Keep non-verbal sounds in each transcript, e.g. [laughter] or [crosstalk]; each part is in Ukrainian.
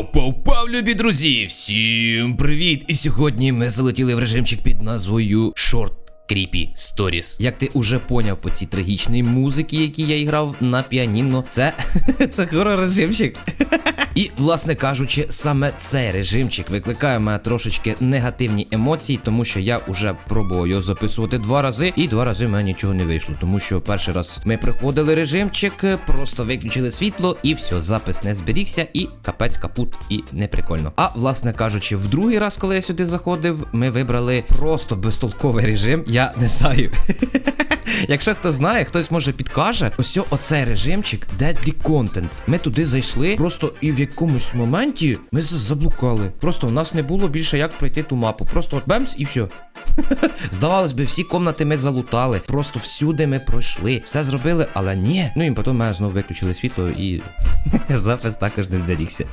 Пау-пау-пау, любі друзі! Всім привіт! І сьогодні ми залетіли в режимчик під назвою Short Creepy Stories. Як ти уже поняв по цій трагічній музиці, які я грав на піаніно, це, [laughs] це хорор режимчик. І, власне кажучи, саме цей режимчик викликає в мене трошечки негативні емоції, тому що я вже пробував його записувати два рази, і два рази в мене нічого не вийшло. Тому що перший раз ми приходили режимчик, просто виключили світло, і все, запис не зберігся, і капець капут, і не прикольно. А власне кажучи, в другий раз, коли я сюди заходив, ми вибрали просто безтолковий режим. Я не знаю. [laughs] Якщо хто знає, хтось може підкаже, ось оцей режимчик Deadly Content. Ми туди зайшли, просто і в якомусь моменті ми заблукали. Просто у нас не було більше як пройти ту мапу. Просто от бемц і все. [laughs] Здавалось би, всі комнати ми залутали, просто всюди ми пройшли, все зробили, але ні. Ну і потім мене знову виключили світло і [laughs] запис також не зберігся.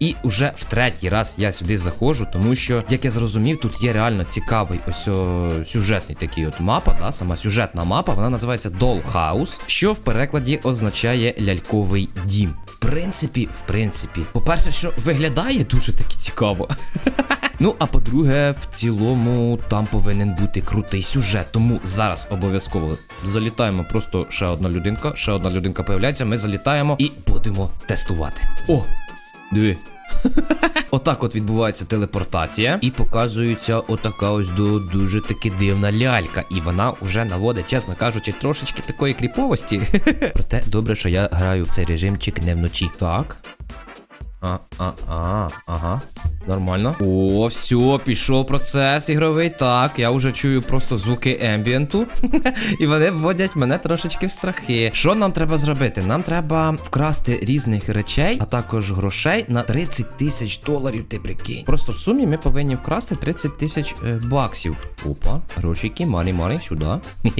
І уже в третій раз я сюди заходжу, тому що, як я зрозумів, тут є реально цікавий ось о, сюжетний такий от мапа, да, сама сюжетна мапа, вона називається Dollhouse, що в перекладі означає ляльковий дім. В принципі, в принципі, по-перше, що виглядає дуже таки цікаво. [laughs] Ну, а по-друге, в цілому там повинен бути крутий сюжет. Тому зараз обов'язково залітаємо. Просто ще одна людинка, ще одна людинка появляється. Ми залітаємо і будемо тестувати. О! Диви. [laughs] Отак от відбувається телепортація, і показується отака ось до дуже таки дивна лялька. І вона вже наводить, чесно кажучи, трошечки такої кріповості. [laughs] Проте добре, що я граю в цей режимчик не вночі. Так. А, а, а, ага. Нормально. О, все, пішов процес ігровий. Так, я вже чую просто звуки ембієнту. [laughs] І вони вводять мене трошечки в страхи. Що нам треба зробити? Нам треба вкрасти різних речей, а також грошей на 30 тисяч доларів. Ти прикинь. Просто в сумі ми повинні вкрасти 30 тисяч е, баксів. Опа, грошики, малі, малі, сюди. [laughs]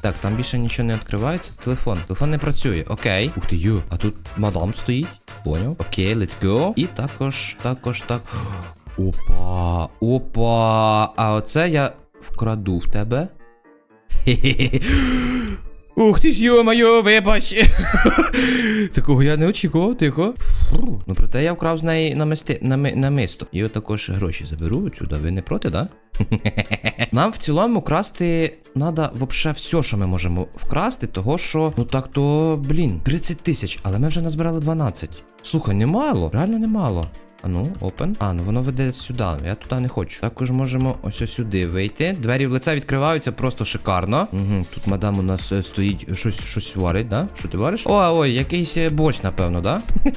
Так, там більше нічого не відкривається. Телефон. Телефон не працює. Окей. Ух ти йо, а тут мадам стоїть. Поняв? Окей, let's go. І також, також, так. Опа, опа. А оце я вкраду в тебе. Хе-хе-хе. Ух ти ж йо-моє, вибач. [laughs] Такого я не очікував, тихо. Фу. Ну проте я вкрав з неї намисти, нами, намисто. І також гроші заберу сюди. Ви не проти, да? [laughs] Нам в цілому красти треба вообще все, що ми можемо вкрасти, того що, ну так то, блін, 30 тисяч, але ми вже назбирали 12. Слухай, немало, реально немало. А ну, опен. А, ну воно веде сюди. Я туди не хочу. Також можемо ось ось сюди вийти. Двері в лице відкриваються просто шикарно. Угу, тут мадам у нас е, стоїть, щось щось варить, да? Що ти вариш? О, ой, якийсь е, борщ, напевно, да? [laughs]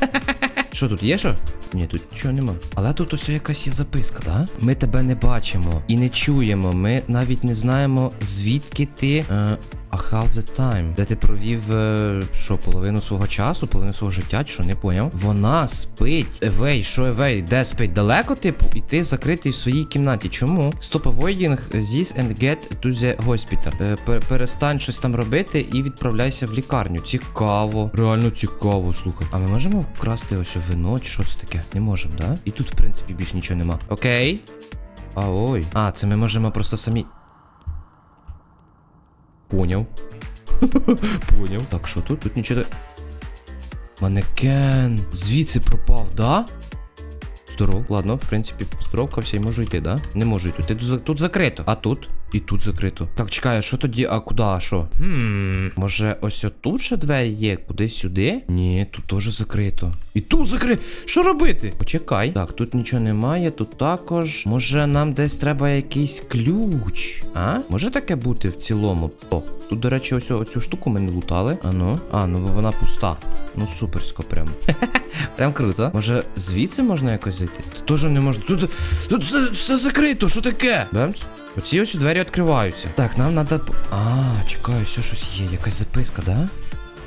Що тут є що? Ні, тут нічого нема. Але тут ось якась є записка, да? Ми тебе не бачимо і не чуємо. Ми навіть не знаємо, звідки ти. Е, a half the time. Де ти провів е, що, половину свого часу, половину свого життя, що не поняв? Вона спить. Евей, що евей? Де спить? Далеко, типу? І ти закритий в своїй кімнаті. Чому? Stop avoiding this and get to the hospital. Е, пер- перестань щось там робити і відправляйся в лікарню. Цікаво. Реально цікаво, слухай. А ми можемо вкрасти ось вино, чи що це таке? Не можемо, да? І тут, в принципі, більш нічого нема. Окей. А ой. А, це ми можемо просто самі. Поняв. [laughs] Поняв. Так, що тут? Тут нічого. Манекен. Звідси пропав, да? Здоров. Ладно, в принципі, поздоровкався всі можу йти, да? Не можу йти. Тут закрито. А тут? І тут закрито. Так, чекай, а що тоді? А куди? А що? Хм. Може, ось отут ще двері є? Куди сюди? Ні, тут теж закрито. І тут закрито. Що робити? Почекай. Так, тут нічого немає, тут також. Може, нам десь треба якийсь ключ? А? Може таке бути в цілому? О, тут, до речі, ось оцю штуку ми не лутали. А ну. А, ну бо вона пуста. Ну суперсько прям. [laughs] Прям круто. Може, звідси можна якось зайти? Тут теж не можна. Тут, тут все, все закрито, що таке? Бемс? Оці ось двері відкриваються. Так, нам треба. А, чекаю, все щось є. Якась записка, да?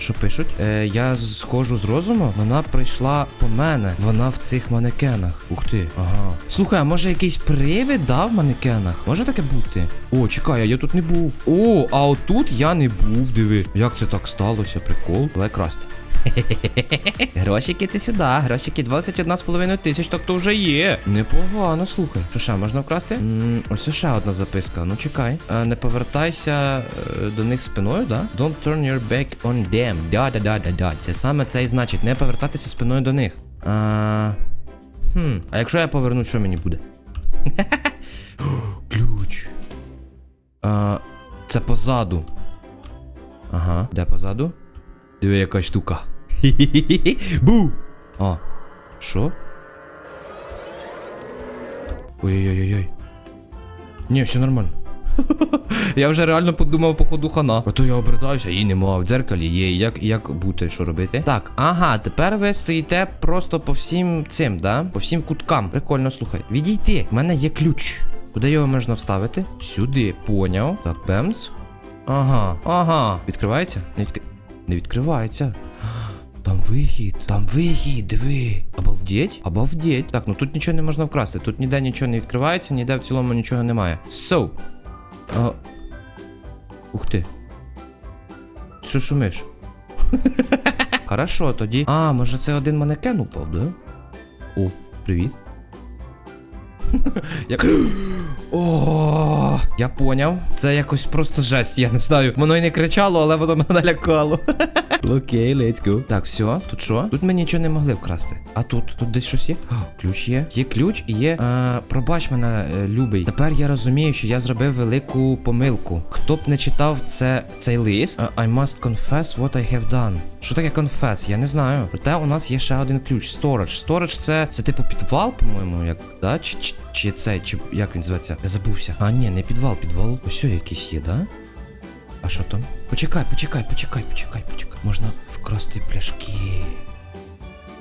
Що пишуть? Е, я схожу з розуму. Вона прийшла по мене. Вона в цих манекенах. Ух ти. Ага. Слухай, а може якийсь привид да, в манекенах? Може таке бути? О, чекай, а я тут не був. О, а отут я не був, диви. Як це так сталося? Прикол. Давай красти. [laughs] Грошики це сюди, грошики 21,5 тисяч, так то вже є. Непогано, слухай. Що ще можна вкрасти? м ось ще одна записка. Ну чекай. Е, не повертайся е, до них спиною, да? Don't turn your back on them. Да-да-да-да-да. Це саме це і значить не повертатися спиною до них. А, хм, а якщо я поверну, що мені буде? [laughs] Ключ. А, це позаду. Ага, де позаду? Диви, яка штука. [laughs] Бу! А, що? Ой-ой-ой-ой. Ні, все нормально. [laughs] я вже реально подумав по ходу хана. А то я обертаюся, її нема. В дзеркалі є. Як, як бути, що робити? Так, ага, тепер ви стоїте просто по всім цим, да? По всім куткам. Прикольно, слухай. Відійди. В мене є ключ. Куди його можна вставити? Сюди, поняв. Так, бемц. Ага, ага. Відкривається? Не, відкри... Не відкривається. Там вихід, там вихід, диви. Обалдеть? Обалдеть. Так, ну тут нічого не можна вкрасти. Тут ніде нічого не відкривається, ніде в цілому нічого немає. So. А... Ух ти. Що шумиш? [laughs] Хорошо, тоді. А, може це один манекен упав, да? О, привіт. [laughs] Як... [gasps] О, я поняв. Це якось просто жесть, я не знаю. Воно й не кричало, але воно мене налякало. [laughs] Окей, let's go. Так, все, тут що? Тут ми нічого не могли вкрасти. А тут, тут десь щось є? О, ключ є. Є ключ і є. Е, пробач мене, е, любий. Тепер я розумію, що я зробив велику помилку. Хто б не читав це, цей лист, е, I must confess what I have done. Що таке confess? Я не знаю. Проте у нас є ще один ключ. Storage. Storage це, це типу підвал, по-моєму, як, да? Чи, чи, чи це, чи як він зветься? Я забувся. А, ні, не підвал, підвал. Ось якийсь є, да? А що там? Почекай, почекай, почекай, почекай, почекай. Можна вкрасти пляшки.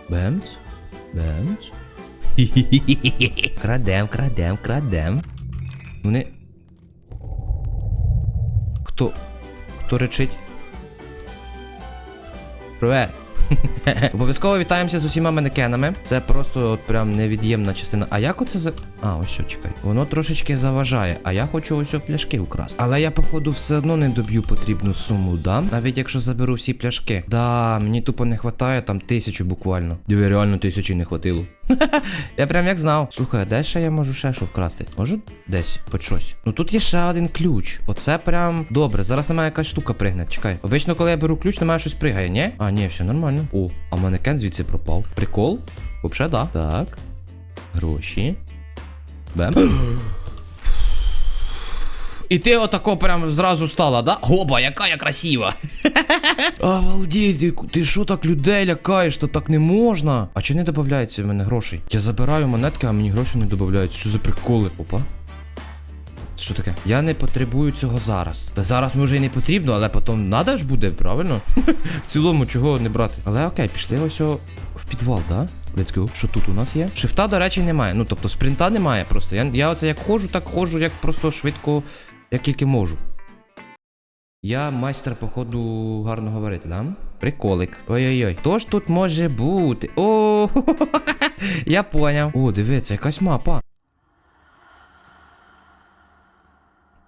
Бемц? Бемц? [laughs] Крадем, крадем, крадем. Вони. Хто? Хто речить? Привет. [laughs] Обов'язково вітаємося з усіма манекенами. Це просто от прям невід'ємна частина. А як оце за. А, ось що, чекай. Воно трошечки заважає, а я хочу ось пляшки украсти. Але я, походу, все одно не доб'ю потрібну суму, да? Навіть якщо заберу всі пляшки. Да, мені тупо не хватає там тисячу буквально. Диви, реально тисячі не хватило. [laughs] Я прям як знав. Слухай, а де ще я можу ще що вкрасти? Можу десь хоч щось. Ну тут є ще один ключ. Оце прям добре. Зараз мене якась штука пригне. Чекай. Обично, коли я беру ключ, мене щось пригає, ні? А, ні, все нормально. О, а манекен звідси пропав. Прикол? Вообще, да. Так. Гроші. Бем. І ти отако прям зразу стала, да? Оба, яка я красива. [laughs] Обалдеть, ти, ти що так людей лякаєш, то так не можна. А чи не додається в мене грошей? Я забираю монетки, а мені гроші не додаються. Що за приколи? Опа. Що таке? Я не потребую цього зараз. Та зараз може і не потрібно, але потім надо ж буде, правильно? [laughs] в цілому, чого не брати. Але окей, пішли ось в підвал, да? Let's go. Що тут у нас є? Шифта, до речі, немає. Ну, тобто спринта немає просто. Я, я оце як ходжу, так ходжу, як просто швидко, як тільки можу. Я майстер, походу, гарно говорити, да? Приколик. Ой-ой-ой. Хто ж тут може бути? О, [laughs] я поняв. О, диви, це якась мапа.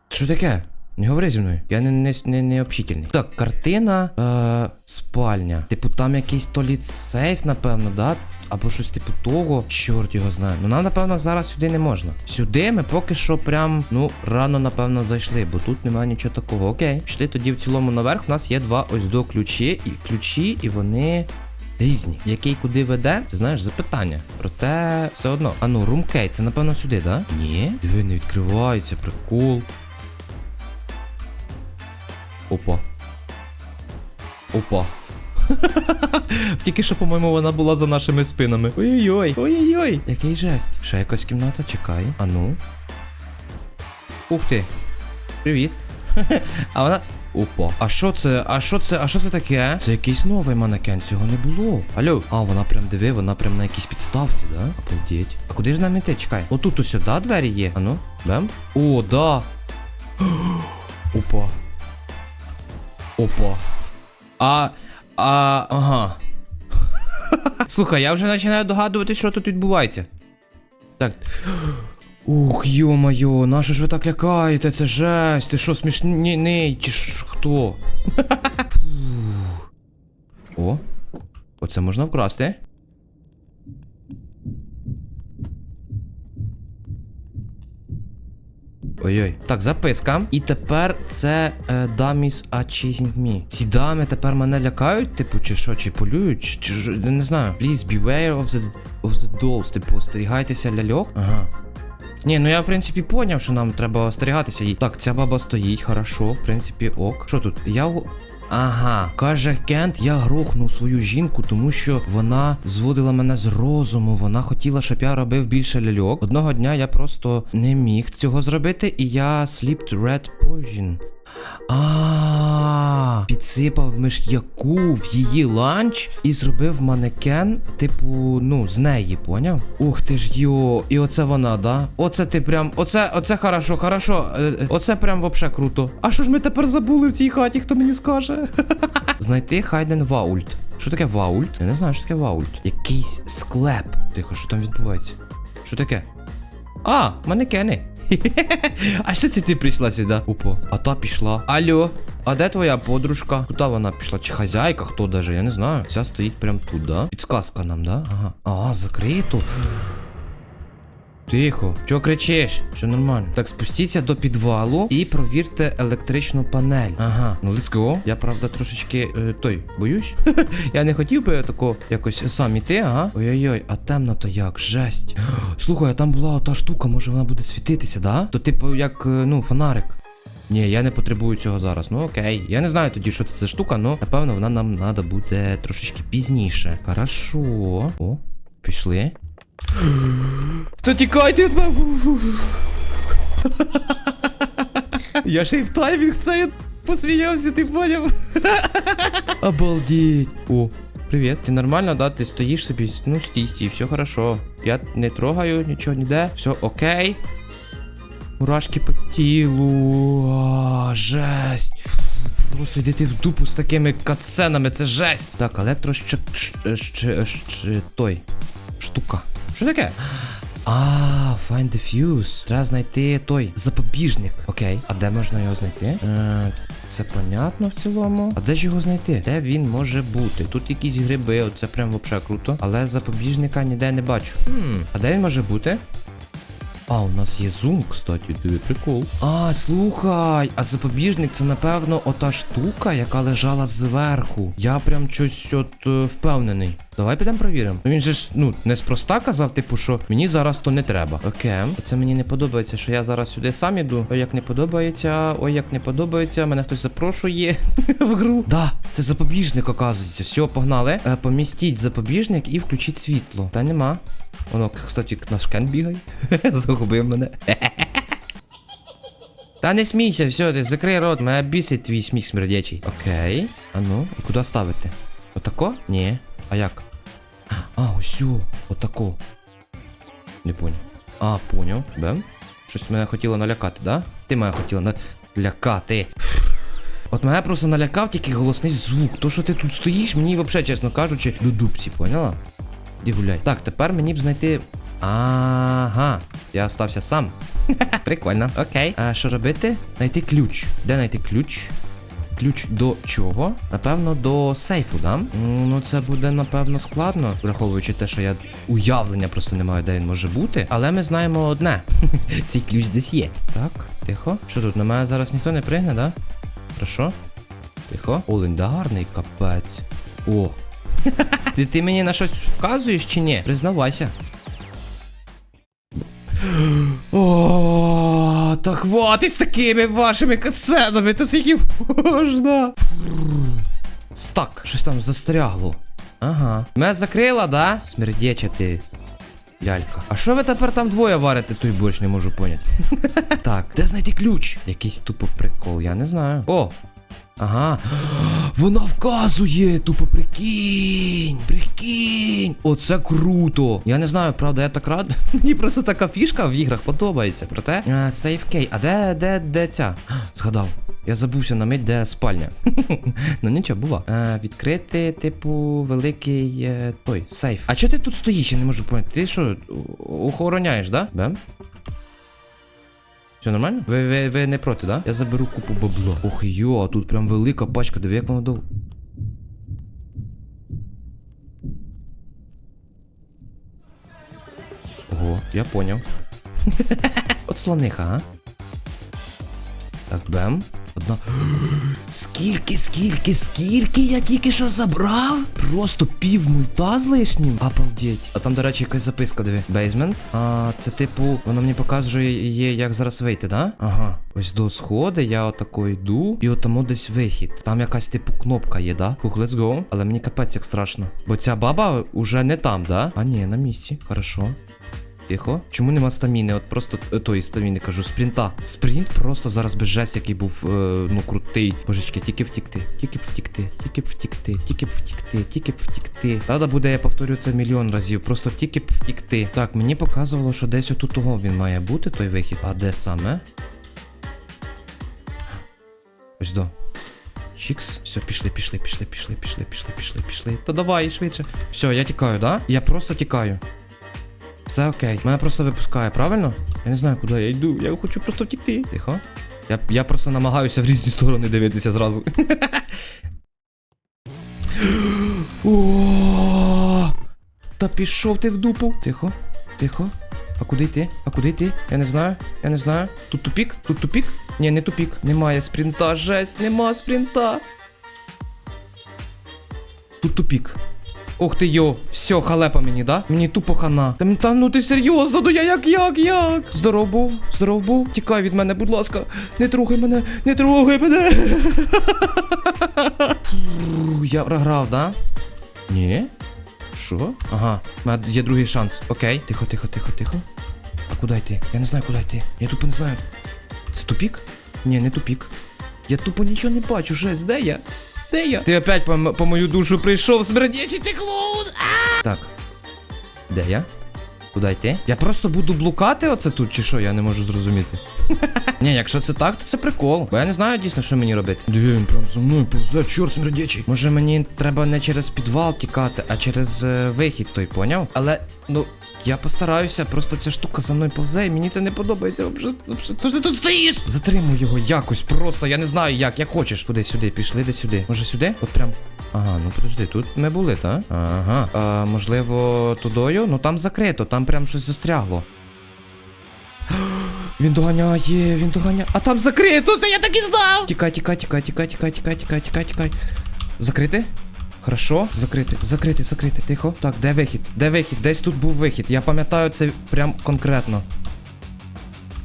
Що таке? Не говори зі мною, я не, не, не, не общительний. Так, картина, е, спальня. Типу, там якийсь то лі сейф, напевно, да? Або щось типу того. Чорт його знає. Ну нам, напевно, зараз сюди не можна. Сюди ми поки що прям, ну, рано, напевно, зайшли, бо тут немає нічого такого. Окей. Пішли тоді в цілому наверх. У нас є два ось до ключі, і ключі, і вони. Різні. Який куди веде, ти знаєш, запитання. Проте все одно. А ну, румкей, це напевно сюди, да? Ні. Диви, не відкривається, прикол. Опа. Опа. [laughs] Тільки що, по-моєму, вона була за нашими спинами. Ой-ой-ой. Ой-ой-ой. Який жесть. Ще якась кімната, чекай. А ну. Ух ти. Привіт. [laughs] а вона. Опа. А що це? А що це? А що це таке? Це якийсь новий манекен, цього не було. Алло. А, вона прям диви, вона прям на якійсь підставці, да? Обалдеть. А куди ж нам іти? Чекай. Отут ось сюди двері є. А ну, бем. О, да. [gasps] Опа. Опа. А. А. Ага. [laughs] Слухай, я вже починаю догадувати, що тут відбувається. Так. Ух, йо-моє, нащо ж ви так лякаєте? Це жесть. Ти що, смішний чи ж хто? [laughs] О, оце можна вкрасти. Ой-ой. Так, записка. І тепер це е, даміс chasing. Ці дами тепер мене лякають, типу, чи що, чи полюють, чи, ж- не знаю. Please beware of the, of the dolls. Типу, остерігайтеся ляльок. Ага. Ні, ну я в принципі поняв, що нам треба остерігатися. Так, ця баба стоїть, хорошо, в принципі, ок. Що тут? Я. Ага, каже Кент, я грохнув свою жінку, тому що вона зводила мене з розуму. Вона хотіла, щоб я робив більше ляльок. Одного дня я просто не міг цього зробити, і я slept red poison. А, підсипав миш'яку в її ланч і зробив манекен, типу, ну, з неї, поняв? Ух ти ж йо, і оце вона, да? Оце ти прям, оце, оце хорошо, хорошо. е, е, Оце прям вообще круто. А що ж ми тепер забули в цій хаті, хто мені скаже? [laughs] Знайти Хайден Ваульт. Що таке Ваульт? Я не знаю, що таке Ваульт. Якийсь склеп. Тихо, що там відбувається? Що таке? А, манекени. [laughs] А що це ти прийшла сюди? Опа. А та пішла. Алло, а де твоя подружка? Куди вона пішла? Чи хазяйка? Хто даже? Я не знаю. Ця стоїть прям тут, да? Підсказка нам, да? Ага. А, закрито. Тихо, чого кричиш? Все нормально. Так, спустіться до підвалу і провірте електричну панель. Ага, ну let's go. Я правда трошечки е, той боюсь. [laughs] Я не хотів би тако якось сам іти, ага. Ой-ой-ой, а темно то як, жесть. [gasps] Слухай, а там була ота штука, може вона буде світитися, да? То типу як, е, ну, фонарик. Ні, я не потребую цього зараз. Ну окей. Я не знаю тоді, що це за штука, але напевно вона нам треба буде трошечки пізніше. Хорошо. О, пішли. Та тікайте! Я ще й в таймінг це посміявся, ти поняв? Обалдеть. О, привіт. Ти нормально, да? Ти стоїш собі? Ну, стій, стій, все хорошо. Я не трогаю нічого ніде. Все окей. Мурашки по тілу. А, жесть. Просто йдете в дупу з такими катсценами, це жесть. Так, електрощ... той. Штука. Що таке? А, find the fuse. Треба знайти той запобіжник. Окей. А де можна його знайти? Е, це понятно в цілому. А де ж його знайти? Де він може бути? Тут якісь гриби, оце прям вообще круто. Але запобіжника ніде не бачу. Хм, а де він може бути? А, у нас є зум, кстати, диви, прикол. А, слухай, а запобіжник це, напевно, ота штука, яка лежала зверху. Я прям щось от е, впевнений. Давай підемо провіримо. Ну він же ж, ну, неспроста казав, типу, що мені зараз то не треба. Окей. Це мені не подобається, що я зараз сюди сам іду. Ой, як не подобається, ой, як не подобається, мене хтось запрошує [laughs] в гру. Да, це запобіжник, оказується. Все, погнали. Е, помістіть запобіжник і включіть світло. Та нема. Воно, кстати, наш кен бігає. [laughs] Загубив мене. Та не смійся, все, ти закрий рот, мене бісить твій сміх смердячий. Окей. А ну, і куди ставити? Отако? Ні. А як? А, усю. Отако. Не поняв. А, поняв. Бем. Щось мене хотіло налякати, да? Ти мене хотіла налякати. От мене просто налякав тільки голосний звук. То, що ти тут стоїш, мені взагалі, чесно кажучи, до дубці, поняла? Іди гуляй. Так, тепер мені б знайти. Ага, я остався сам. [laughs] Прикольно. Окей. А що робити? Знайти ключ. Де знайти ключ? Ключ до чого? Напевно, до сейфу, да? Ну, це буде, напевно, складно, враховуючи те, що я уявлення просто не маю, де він може бути. Але ми знаємо одне: [laughs] цей ключ десь є. Так, тихо. Що тут? На мене зараз ніхто не пригне, да? Хорошо? Тихо. О, легендарний капець. О. Ти, ти мені на щось вказуєш чи ні? Признавайся. О, та хватить з такими вашими касетами, та скільки можна. Стак, щось там застрягло. Ага. Мене закрила, да? Смердяча ти. Лялька. А що ви тепер там двоє варите, той борщ не можу поняти. [laughs] так, де знайти ключ? Якийсь тупо прикол, я не знаю. О! Ага. Вона вказує! Тупо прикинь! Прикинь! Оце круто! Я не знаю, правда, я так рад. [laughs] Мені просто така фішка в іграх подобається. Проте. Сейф кей. А де, де, де ця? [gasps] Згадав. Я забувся на мить, де спальня. [laughs] ну нічого, бува. Е, відкрити, типу, великий е, той сейф. А чого ти тут стоїш? Я не можу поняти. Ти що, охороняєш, да? Бем? Все нормально? Ви, ви, ви не проти, да? Я заберу купу бабла. Ох йо, а тут прям велика пачка, диви, як воно дов. Ого, я поняв. [laughs] От слониха, а? Так, Бем. Одна. Скільки, скільки, скільки я тільки що забрав? Просто пів мульта з лишнім. Обалдеть. А там, до речі, якась записка, диви. Бейзмент. А це типу, воно мені показує, як зараз вийти, да? Ага. Ось до сходи, я отако йду, і отамо десь вихід. Там якась типу кнопка є, да? Хух, let's go. Але мені капець як страшно. Бо ця баба уже не там, да? А ні, на місці. Хорошо. Тихо. Чому нема стаміни? От просто е, тої стаміни кажу, спринта. Спринт просто зараз без жесть, який був е, ну крутий. Божечки, тільки втікти, тільки б втікти, тільки б втікти, тільки б втікти, тільки б втікти. Правда буде, я повторю це мільйон разів. Просто тільки б втікти. Так, мені показувало, що десь отут того він має бути, той вихід. А де саме? Ось до. Чікс. Все, пішли, пішли, пішли, пішли, пішли, пішли, пішли, пішли. Та давай, швидше. Все, я тікаю, да? Я просто тікаю. Все окей. Мене просто випускає, правильно? Я не знаю, куди я йду. Я хочу просто втікти. Тихо. Я, я просто намагаюся в різні сторони дивитися зразу. [gasps] Та пішов ти в дупу. Тихо, тихо. А куди йти? А куди йти? Я не знаю. Я не знаю. Тут тупік? Тут тупік? Ні, не тупік. Немає спринта. Жесть, нема спринта. Тут тупік. Ох ти йо, все, халепа мені, да? Мені тупо хана. Та, та ну ти серйозно, ну я як, як, як? Здоров був, здоров був. Тікай від мене, будь ласка. Не трогай мене, не трогай мене. Фу, я програв, да? Ні? Що? Ага, у мене є другий шанс. Окей. Тихо, тихо, тихо, тихо. А куди йти? Я не знаю, куди йти. Я тупо не знаю. Це тупік? Ні, не тупік. Я тупо нічого не бачу, жесть, де я? Де я? Ти опять по, по мою душу прийшов, смердячий ти клоун! А! Так. Де я? Куди йти? Я просто буду блукати оце тут, чи що, я не можу зрозуміти. [laughs] Ні, якщо це так, то це прикол. Бо я не знаю дійсно, що мені робити. Диви, він прям за мною повзе, чорт смердячий. Може мені треба не через підвал тікати, а через е, вихід той, поняв? Але, ну. Я постараюся, просто ця штука за мною повзе, і мені це не подобається. Що ти тут стоїш? Затримуй його якось, просто, я не знаю як, як хочеш. Куди сюди, пішли, де сюди. Може сюди? От прям. Ага, ну подожди, тут ми були, так? Ага. А, можливо, тудою? Ну там закрито, там прям щось застрягло. [gasps] Він доганяє, він доганяє. А там закрито, та я так і знав! Тікай, тікай, тікай, тікай, тікай, тікай, тікай, тікай, тікай. Закрити? Хорошо, закрити, закрити, закрити, тихо. Так, де вихід? Де вихід? Десь тут був вихід. Я пам'ятаю це прям конкретно.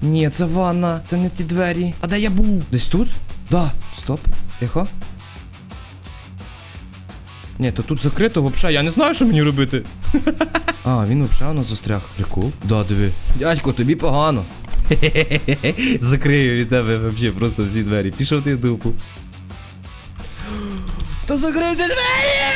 Ні, це ванна, це не ті двері. А де я був? Десь тут? Да. Стоп. Тихо. Ні, то тут закрито, взагалі, я не знаю, що мені робити. [laughs] А, він взагалі воно застряг. Прикол. Да, диви. Дядько, тобі погано. [laughs] Закрию від тебе взагалі просто всі двері. Пішов ти в дупу. Estás a querer...